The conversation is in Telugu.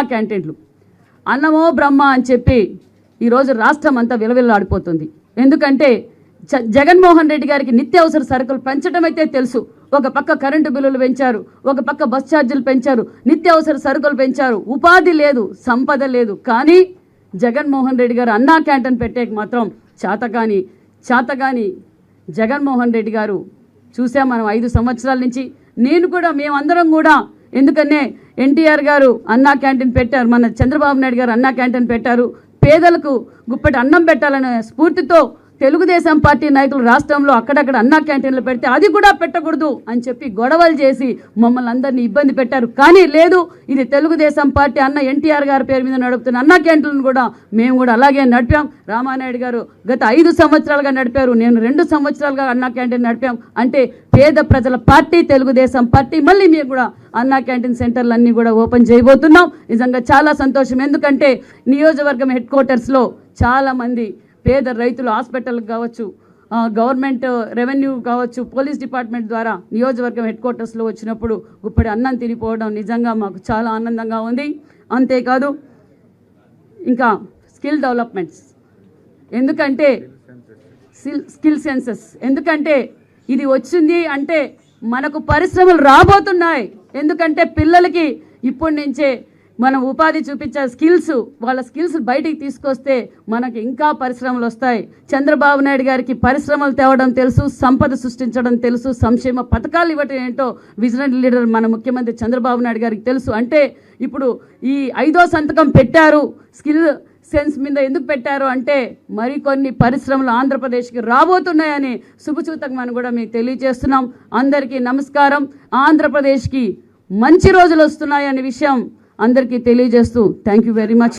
అన్నా క్యాంటీన్లు అన్నమో బ్రహ్మ అని చెప్పి ఈరోజు రాష్ట్రం అంతా విలవిల్లాడిపోతుంది. ఎందుకంటే జ- జగన్మోహన్ రెడ్డి గారికి నిత్యావసర సరుకులు పెంచడం అయితే తెలుసు. ఒక పక్క కరెంటు బిల్లులు పెంచారు ఒక పక్క బస్ ఛార్జీలు పెంచారు నిత్యావసర సరుకులు పెంచారు. ఉపాధి లేదు సంపద లేదు. కానీ జగన్మోహన్ రెడ్డి గారు అన్నా క్యాంటీన్ పెట్టేకి మాత్రం చేతగాని చేతగాని జగన్మోహన్ రెడ్డి గారు చూసాం మనం ఐదు సంవత్సరాల నుంచి. నేను కూడా మేమందరం కూడా ఎందుకనే ఎన్టీఆర్ గారు అన్నా క్యాంటీన్ పెట్టారు మన చంద్రబాబు నాయుడు గారు అన్నా క్యాంటీన్ పెట్టారు. పేదలకు గుప్పటి అన్నం పెట్టాలనే స్ఫూర్తితో తెలుగుదేశం పార్టీ నాయకులు రాష్ట్రంలో అక్కడక్కడ అన్నా క్యాంటీన్లు పెడితే అది కూడా పెట్టకూడదు అని చెప్పి గొడవలు చేసి మమ్మల్ని అందరినీ ఇబ్బంది పెట్టారు. కానీ లేదు ఇది తెలుగుదేశం పార్టీ అన్న ఎన్టీఆర్ గారి పేరు మీద నడుపుతున్న అన్నా క్యాంటీన్లు కూడా మేము కూడా అలాగే నడిపాం. రామానాయుడు గారు గత ఐదు సంవత్సరాలుగా నడిపారు. నేను రెండు సంవత్సరాలుగా అన్నా క్యాంటీన్ నడిపాం. అంటే పేద ప్రజల పార్టీ తెలుగుదేశం పార్టీ. మళ్ళీ మేము కూడా అన్నా క్యాంటీన్ సెంటర్లు అన్నీ కూడా ఓపెన్ చేయబోతున్నాం. నిజంగా చాలా సంతోషం. ఎందుకంటే నియోజకవర్గం హెడ్ క్వార్టర్స్లో చాలామంది పేద రైతులు హాస్పిటల్కి కావచ్చు గవర్నమెంట్ రెవెన్యూ కావచ్చు పోలీస్ డిపార్ట్మెంట్ ద్వారా నియోజకవర్గం హెడ్ క్వార్టర్స్లో వచ్చినప్పుడు ఇప్పటి అన్నం తినిపోవడం నిజంగా మాకు చాలా ఆనందంగా ఉంది. అంతేకాదు ఇంకా స్కిల్ డెవలప్మెంట్స్. ఎందుకంటే స్కిల్ స్కిల్ సెన్సెస్. ఎందుకంటే ఇది వచ్చింది అంటే మనకు పరిశ్రమలు రాబోతున్నాయి. ఎందుకంటే పిల్లలకి ఇప్పటి నుంచే మనం ఉపాధి చూపించే స్కిల్స్ వాళ్ళ స్కిల్స్ బయటికి తీసుకొస్తే మనకు ఇంకా పరిశ్రమలు వస్తాయి. చంద్రబాబు నాయుడు గారికి పరిశ్రమలు తేవడం తెలుసు సంపద సృష్టించడం తెలుసు సంక్షేమ పథకాలు ఇవ్వటం ఏంటో విజనరీ లీడర్ మన ముఖ్యమంత్రి చంద్రబాబు నాయుడు గారికి తెలుసు. అంటే ఇప్పుడు ఈ ఐదో సంతకం పెట్టారు స్కిల్ సెన్స్ మీద ఎందుకు పెట్టారు అంటే మరికొన్ని పరిశ్రమలు ఆంధ్రప్రదేశ్కి రాబోతున్నాయని శుభసూతకమని కూడా మీకు తెలియజేస్తున్నాం. అందరికీ నమస్కారం. ఆంధ్రప్రదేశ్కి మంచి రోజులు వస్తున్నాయనే విషయం అందరికీ తెలియజేస్తూ థ్యాంక్ యూ వెరీ మచ్